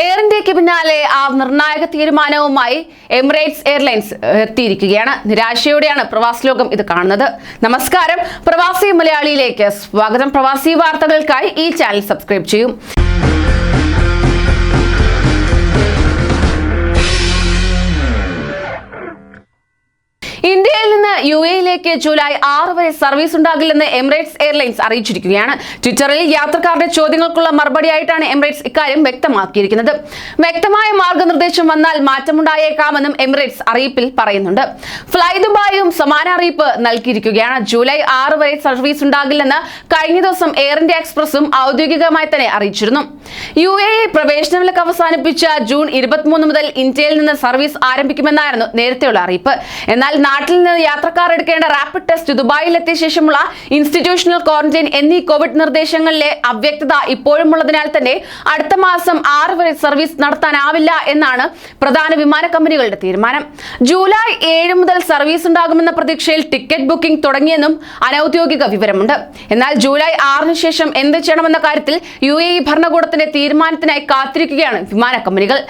Air ഇന്ത്യയ്ക്ക് പിന്നാലെ ആ നിർണായക തീരുമാനവുമായി എമിറേറ്റ്സ് എയർലൈൻസ് എത്തിയിരിക്കുകയാണ്. നിരാശയോടെയാണ് പ്രവാസി ലോകം ഇത് കാണുന്നത്. നമസ്കാരം. പ്രവാസി മലയാളിയിലേക്ക് സ്വാഗതം. പ്രവാസി വാർത്തകൾക്കായി ഈ ചാനൽ സബ്സ്ക്രൈബ് ചെയ്യും. യു എയിലേക്ക് ജൂലൈ ആറ് വരെ സർവീസ് ഉണ്ടാകില്ലെന്ന് എമിറേറ്റ്സ് എയർലൈൻസ് അറിയിച്ചിരിക്കുകയാണ്. ട്വിറ്ററിൽ യാത്രക്കാരുടെ ചോദ്യങ്ങൾക്കുള്ള മറുപടിയായിട്ടാണ് എമിറേറ്റ്സ് ഇക്കാര്യം വ്യക്തമാക്കിയിരിക്കുന്നത്. വ്യക്തമായ മാർഗനിർദ്ദേശം വന്നാൽ മാറ്റമുണ്ടായേക്കാമെന്നും എമിറേറ്റ്സ് അറിയിപ്പിൽ പറയുന്നുണ്ട്. ഫ്ലൈ ദുബായും സമാന അറിയിപ്പ് നൽകിയിരിക്കുകയാണ്. ജൂലൈ ആറ് വരെ സർവീസ് ഉണ്ടാകില്ലെന്ന് കഴിഞ്ഞ ദിവസം എയർ ഇന്ത്യ എക്സ്പ്രസും ഔദ്യോഗികമായി തന്നെ അറിയിച്ചിരുന്നു. യു എ പ്രവേശന വിലക്ക് അവസാനിപ്പിച്ച ജൂൺ ഇരുപത്തിമൂന്ന് മുതൽ ഇന്ത്യയിൽ നിന്ന് സർവീസ് ആരംഭിക്കുമെന്നായിരുന്നു നേരത്തെയുള്ള അറിയിപ്പ്. എന്നാൽ നാട്ടിൽ നിന്ന് യാത്രക്കാർ എടുക്കേണ്ട റാപ്പിഡ് ടെസ്റ്റ് ദുബായിൽ എത്തിയ ശേഷമുള്ള ഇൻസ്റ്റിറ്റ്യൂഷണൽ ക്വാറന്റൈൻ എന്നീ കോവിഡ് നിർദ്ദേശങ്ങളിലെ അവ്യക്തത ഇപ്പോഴും ഉള്ളതിനാൽ തന്നെ അടുത്ത മാസം ആറ് വരെ സർവീസ് നടത്താനാവില്ല എന്നാണ് പ്രധാന വിമാന കമ്പനികളുടെ തീരുമാനം. ജൂലൈ ഏഴ് മുതൽ സർവീസ് ഉണ്ടാകുമെന്ന പ്രതീക്ഷയിൽ ടിക്കറ്റ് ബുക്കിംഗ് തുടങ്ങിയെന്നും അനൌദ്യോഗിക വിവരമുണ്ട്. എന്നാൽ ജൂലൈ ആറിന് ശേഷം എന്ത് ചെയ്യണമെന്ന കാര്യത്തിൽ യു എ ഇ ഭരണകൂടത്തിന്റെ തീരുമാനത്തിനായി കാത്തിരിക്കുകയാണ് വിമാന കമ്പനികൾ.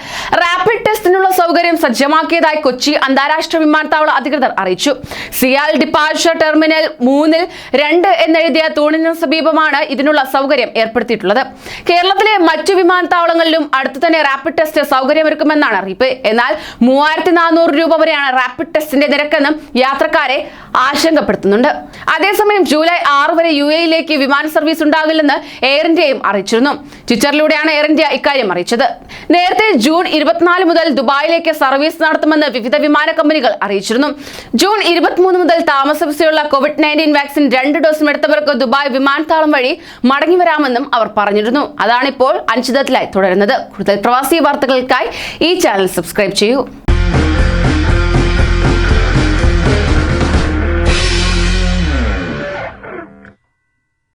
റാപ്പിഡ് ടെസ്റ്റിനുള്ള സൗകര്യം സജ്ജമാക്കിയതായി കൊച്ചി അന്താരാഷ്ട്ര വിമാനത്താവള അധികൃതർ അറിയിച്ചു. സിയാൽ ഡിപ്പാർച്ചർ ടെർമിനൽ മൂന്നിൽ രണ്ട് എന്നെഴുതിയ തൂണിന് സമീപമാണ് ഇതിനുള്ള സൗകര്യം ഏർപ്പെടുത്തിയിട്ടുള്ളത്. കേരളത്തിലെ മറ്റു വിമാനത്താവളങ്ങളിലും അടുത്തു തന്നെ റാപ്പിഡ് ടെസ്റ്റ് സൗകര്യമൊരുക്കുമെന്നാണ് അറിയിപ്പ്. എന്നാൽ മൂവായിരത്തി രൂപ വരെയാണ് റാപ്പിഡ് ടെസ്റ്റിന്റെ നിരക്കെന്നും യാത്രക്കാരെ ആശങ്കപ്പെടുത്തുന്നുണ്ട്. അതേസമയം ജൂലൈ ആറ് വരെ യു എയിലേക്ക് വിമാന സർവീസ് ഉണ്ടാകില്ലെന്ന് എയർ ഇന്ത്യയും അറിയിച്ചിരുന്നു. ട്വിറ്ററിലൂടെയാണ് എയർ ഇന്ത്യ ഇക്കാര്യം അറിയിച്ചത്. നേരത്തെ ജൂൺ ഇരുപത്തിനാല് മുതൽ ദുബായിലേക്ക് സർവീസ് നടത്തുമെന്ന് വിവിധ വിമാന കമ്പനികൾ അറിയിച്ചിരുന്നു. ജൂൺ ഇരുപത്തിമൂന്ന് മുതൽ താമസ വിസയുള്ള കോവിഡ് നയന്റീൻ വാക്സിൻ രണ്ട് ഡോസും എടുത്തവർക്ക് ദുബായ് വിമാനത്താവളം വഴി മടങ്ങി വരാമെന്നും അവർ പറഞ്ഞിരുന്നു. അതാണിപ്പോൾ അനിശ്ചിതത്തിലായി തുടരുന്നത്. കൂടുതൽ പ്രവാസി വാർത്തകൾക്കായി ഈ ചാനൽ സബ്സ്ക്രൈബ് ചെയ്യൂ.